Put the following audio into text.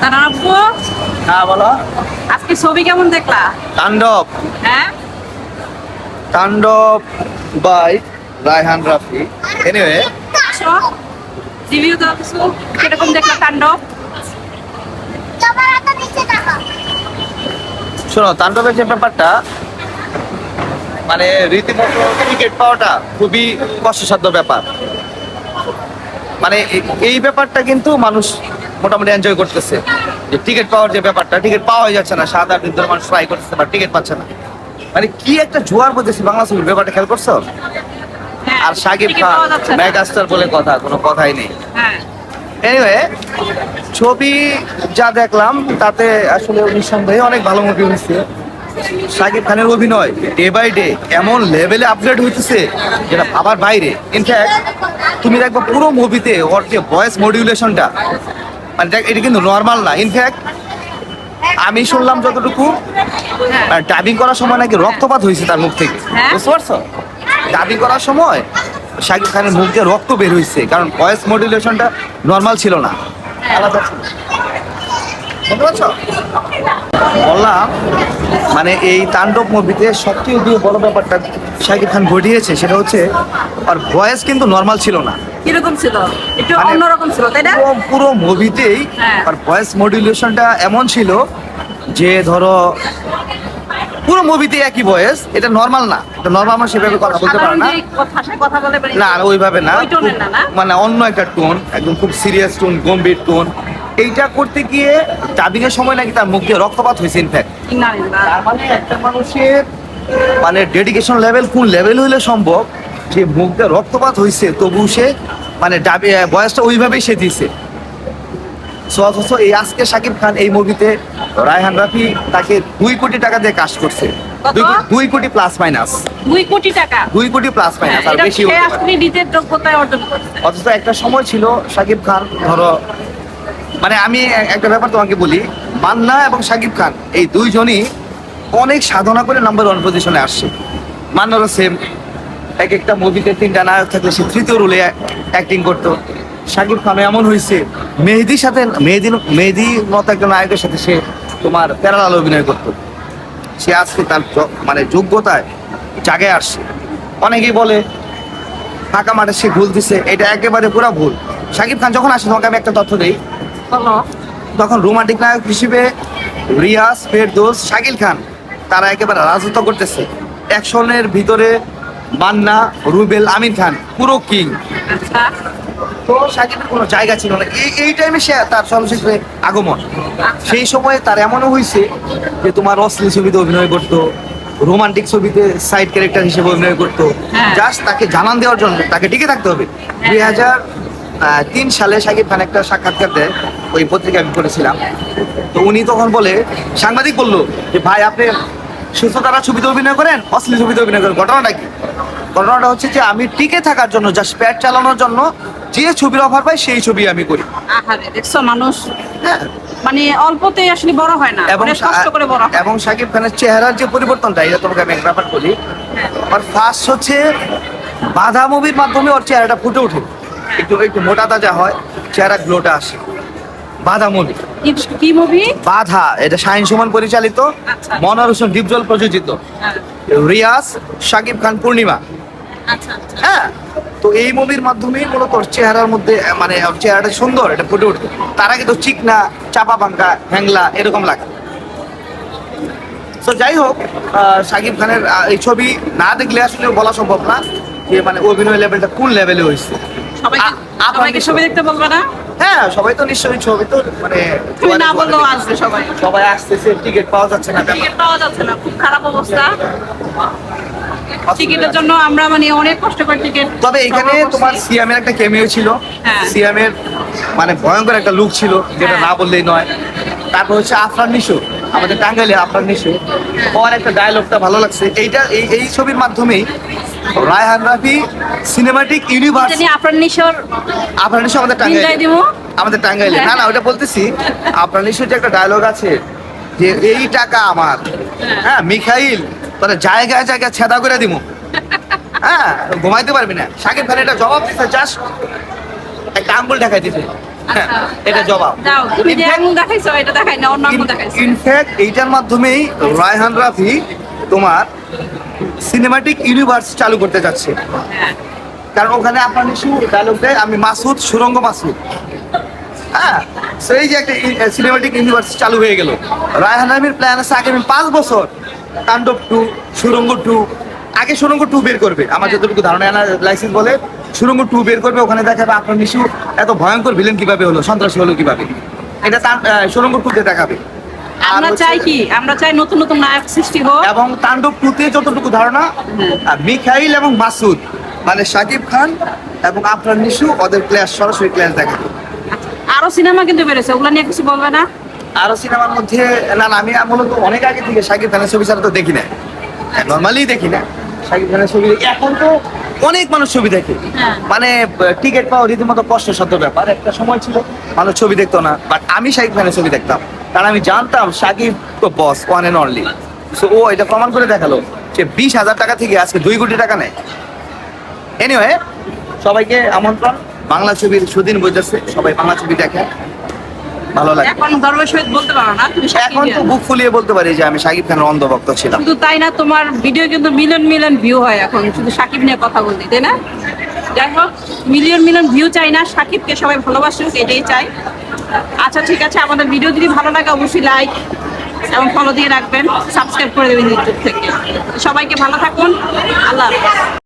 তার আব্বু? হ্যাঁ বলো। আজকে ছবি কেমন দেখলা? তাণ্ডব। হ্যাঁ? তাণ্ডব বাই রায়হান রাফি। এনিওয়ে আসো। রিভিউ দাও কিছু। কীরকম দেখলা তাণ্ডব? তোমার হাতে নিচে টাকা শোনো তাণ্ডবের যে ব্যাপারটা মানে রীতিমতো টিকিট পাওয়াটা খুবই কষ্টসাধ্য ব্যাপার। মানে এই ব্যাপারটা কিন্তু মানুষ মোটামুটি এনজয় করতেছে। যে টিকিট পাওয়ার যে ব্যাপারটা টিকিট পাওয়া যাচ্ছে না সাত আট দিন ধরে মানুষ ট্রাই করতেছে বা টিকিট পাচ্ছে না। মানে কি একটা জোয়ার বলতেছি বাংলা ছবির ব্যাপারটা খেয়াল করছ? হ্যাঁ আর সাকিব খান মেগাস্টার বলে কথা কোনো কথাই নেই। হ্যাঁ। এনিওয়ে ছবি যা দেখলাম তাতে আসলে নিঃসন্দেহে অনেক ভালো মুভি হয়েছে। শাকিব খানের অভিনয় ডে বাই ডে এমন লেভেলে আপগ্রেড হইতেছে যেটা ভাবার বাইরে। ইনফ্যাক্ট তুমি দেখব পুরো মুভিতে ওর যে ভয়েস মডিউলেশনটা মানে দেখ এটা কিন্তু নর্মাল না। ইনফ্যাক্ট আমি শুনলাম যতটুকু হ্যাঁ। ডাবিং করার সময় নাকি রক্তপাত হয়েছে তার মুখ থেকে। হ্যাঁ? বুঝতে পারছ? ডাবিং করার সময় শাকিব খানের মুখ দিয়ে রক্ত বের হয়েছে কারণ ভয়েস মডুলেশনটা নর্মাল ছিল না। আলাদা ছিল। বুঝতে পারছ? বললাম মানে এই তাণ্ডব মুভিতে সবচেয়ে যে বড় ব্যাপারটা শাকিব খান ঘটিয়েছে সেটা হচ্ছে আর ভয়েস কিন্তু নর্মাল ছিল না। কীরকম ছিল? একটু মানে- অন্যরকম ছিল তাই না? পুরো মুভিতেই হ্যাঁ। আর ভয়েস মডুলেশনটা এমন ছিল যে ধরো পুরো মুভিতে একই ভয়েস এটা নর্মাল না। এটা নর্মাল মানুষ সেভাবে কথা বলতে পারে না। না ওইভাবে না। মানে অন্য একটা টোন একদম খুব সিরিয়াস টোন গম্ভীর টোন এইটা করতে গিয়ে ডাবিং এর সময় নাকি তার মুখ দিয়ে রক্তপাত হয়েছে ইনফ্যাক্ট তার মানে একটা মানুষের মানে ডেডিকেশন লেভেল কোন লেভেল হইলে সম্ভব যে মুখ দিয়ে রক্তপাত হয়েছে তবু সে মানে ডাবি বয়সটা ওইভাবেই সে দিছে। সো অথচ এই আজকে শাকিব খান এই মুভিতে রায়হান রাফি তাকে দুই কোটি টাকা দিয়ে কাজ করছে। দুই কোটি- প্লাস মাইনাস দুই কোটি টাকা? দুই কোটি প্লাস মাইনাস আর বেশি নিজের যোগ্যতায় অর্জন করছে। অথচ একটা সময় ছিল শাকিব খান ধরো মানে আমি একটা ব্যাপার তোমাকে বলি মান্না এবং শাকিব খান এই দুইজনই অনেক সাধনা করে নাম্বার ওয়ান পজিশনে আসছে। মান্নারও সেম এক একটা মুভিতে তিনটা নায়ক থাকলে সে তৃতীয় রোলে অ্যাক্টিং করতো। শাকিব খান এমন হয়েছে মেহেদির সাথে মেহেদি মেহেদির মতো একটা নায়কের সাথে সে তোমার প্যারালাল অভিনয় করতো। সে আজকে তার মানে যোগ্যতায় জাগে আসছে। অনেকেই বলে ফাঁকা মাঠে সে ভুল দিছে এটা একেবারে পুরো ভুল। শাকিব খান যখন আসে তোমাকে আমি একটা তথ্য দিই। তখন রোমান্টিক নায়ক হিসেবে রিয়াজ ফেরদোস শাকিল খান তারা একেবারে রাজত্ব করতেছে। অ্যাকশনের ভিতরে মান্না রুবেল আমিন খান পুরো কিং। আচ্ছা। তো শাকিবের কোনো জায়গা ছিল না। এই এই টাইমে সে তার চলচ্চিত্রে আগমন। সেই সময়ে তার এমনও হয়েছে যে তোমার অশ্লীল ছবিতে অভিনয় করতো রোমান্টিক ছবিতে সাইড ক্যারেক্টার হিসেবে অভিনয় করতো। হ্যাঁ। জাস্ট তাকে জানান দেওয়ার জন্য তাকে টিকে থাকতে হবে। দুই হাজার তিন সালে শাকিব খান একটা সাক্ষাৎকার দেয় ওই পত্রিকা আমি করেছিলাম তো উনি তখন বলে সাংবাদিক বলল যে ভাই আপনি সুস্থতারা ছবিতে অভিনয় করেন? অশ্লীল ছবিতে অভিনয় করেন। ঘটনাটা কি? ঘটনাটা হচ্ছে যে আমি টিকে থাকার জন্য জাস্ট প্যাট চালানোর জন্য যে ছবির অফার পাই সেই ছবি আমি করি। আহারে দেখছ মানুষ? হ্যাঁ। মানে অল্পতে আসলে বড় হয় না। এবং কষ্ট করে বড় হয়। এবং শাকিব খানের চেহারার যে পরিবর্তনটা এটা তোমাকে আমি এক ব্যাপার বলি। আর ফার্স্ট হচ্ছে বাধা মুভির মাধ্যমে ওর চেহারাটা ফুটে ওঠে। একটু একটু মোটা তাজা হয় চেহারা গ্লোটা আসে। বাধা মুভি কি- কি মুভি বাধা এটা শাহিন সুমন পরিচালিত আচ্ছা। মনোয়ার হোসেন ডিপজল প্রযোজিত। রিয়াজ শাকিব খান পূর্ণিমা। আচ্ছা আচ্ছা। হ্যাঁ তো এই মুভির মাধ্যমেই মূলত চেহারার মধ্যে মানে চেহারাটা সুন্দর এটা ফুটে উঠবে। তার আগে তো চিকনা চাপা ভাঙ্গা হ্যাংলা এরকম লাগে। তো যাই হোক শাকিব খানের এই ছবি না দেখলে আসলে বলা সম্ভব না যে মানে অভিনয় লেভেলটা কোন লেভেলে হয়েছে সবাই আ- আপনার ছবি দেখতে বলবে না? হ্যাঁ সবাই তো নিশ্চয়ই ছবি তো মানে তুমি না বললেও আসবে সবাই। সবাই আসতেছে টিকিট পাওয়া যাচ্ছে না। টিকিট পাওয়া যাচ্ছে না খুব খারাপ অবস্থা। টিকিটের জন্য আমরা মানে অনেক কষ্ট করে টিকিট তবে এখানে তোমার সিয়ামের একটা ক্যামিও ছিল। হ্যাঁ। সিয়ামের মানে ভয়ঙ্কর একটা লুক ছিল যেটা হ্যাঁ। না বললেই নয়। তারপর হচ্ছে আফরান নিশো। আমাদের টাঙ্গাইলে আফরান নিশো ওর একটা ডায়লগটা ভালো লাগছে। এইটা এই এই ছবির মাধ্যমেই রায়হান রাফি সিনেমাটিক ইউনিভার্স আপনার নিশোর নিশো আমাদের টাঙ্গাইলে আমাদের টাঙ্গাইলে। না না ওটা বলতেছি আফরান নিশোর যে একটা ডায়লগ আছে যে এই টাকা আমার। হ্যাঁ মিখাইল তোরা জায়গায় জায়গায় ছেদা করে দিব হ্যাঁ ঘুমাইতে পারবি না। সাকিব খান এটা জবাব দিতে চাস একটা আঙ্গুল দেখাই দিতে এটা জবাব। দাও তুমি যে আঙুল দেখাইছো এটা দেখাই না অন্য আঙুল দেখাইছো। ইনফ্যাক্ট এইটার মাধ্যমেই রায়হান রাফি তোমার সিনেমাটিক ইউনিভার্স চালু করতে যাচ্ছে। হ্যাঁ। কারণ ওখানে আপনার নিশু ডায়লগ দেয় আমি মাসুদ সুরঙ্গ মাসুদ। হ্যাঁ সেই যে একটা সিনেমাটিক ইউনিভার্স চালু হয়ে গেল। রায়হান রাফির প্ল্যান আছে আগামী পাঁচ বছর তাণ্ডব টু সুরঙ্গ টু আগে সুরঙ্গ টু বের করবে। আমার যতটুকু ধারণা লাইসেন্স বলে সুরঙ্গ টু বের করবে ওখানে দেখাবে আপনার নিশু এত ভয়ঙ্কর ভিলেন কীভাবে হলো সন্ত্রাসী হলো কীভাবে। এটা তার সুরঙ্গ টুতে দেখাবে। আমরা চাই কি? আমরা চাই নতুন নতুন নায়ক সৃষ্টি হোক। এবং তাণ্ডব টুতে যতটুকু ধারণা আহ, মিখাইল এবং মাসুদ মানে শাকিব খান এবং আপনার নিশু ওদের ক্লাস সরাসরি ক্লাস দেখাবে। আরও সিনেমা কিন্তু বেরোছে ওগুলো নিয়ে কিছু বলবে না? আরও সিনেমার মধ্যে না আমি মূলত অনেক আগে থেকে শাকিব খানের ছবি ছাড়া তো দেখি না নর্মালি দেখি না। শাকিব খানের ছবি দেখি। এখন তো অনেক মানুষ ছবি দেখে। হ্যাঁ। মানে টিকিট পাওয়া রীতিমতো কষ্টসাধ্য ব্যাপার। একটা সময় ছিল মানুষ ছবি দেখতো না। বাট আমি শাকিব খানের ছবি দেখতাম। কারণ আমি জানতাম শাকিব তো boss one and only so ও এটা প্রমাণ করে দেখাল যে বিশ হাজার টাকা থেকে আজকে দুই কোটি টাকা নেয়। এনিওয়ে সবাইকে আমন্ত্রণ। বাংলা ছবির সুদিন বইতেছে। সবাই বাংলা ছবি দেখে। ভালো লাগে। এখন গর্বের সহিত বলতে পারো না তুমি এখন তো বুক ফুলিয়ে বলতে পারি যে আমি শাকিব খানের অন্ধভক্ত ছিলাম। শুধু তাই না তোমার ভিডিও কিন্তু মিলিয়ন মিলিয়ন ভিউ হয় এখন শুধু সাকিব নিয়ে কথা বলতে তাই না? যাই হোক মিলিয়ন মিলিয়ন ভিউ চাই না সাকিবকে সবাই ভালোবাসুক এটাই চাই। আচ্ছা ঠিক আছে আমাদের ভিডিও যদি ভালো লাগে অবশ্যই লাইক এবং ফলো দিয়ে রাখবেন সাবস্ক্রাইব করে দেবেন ইউটিউব থেকে। সবাইকে ভালো থাকুন আল্লাহ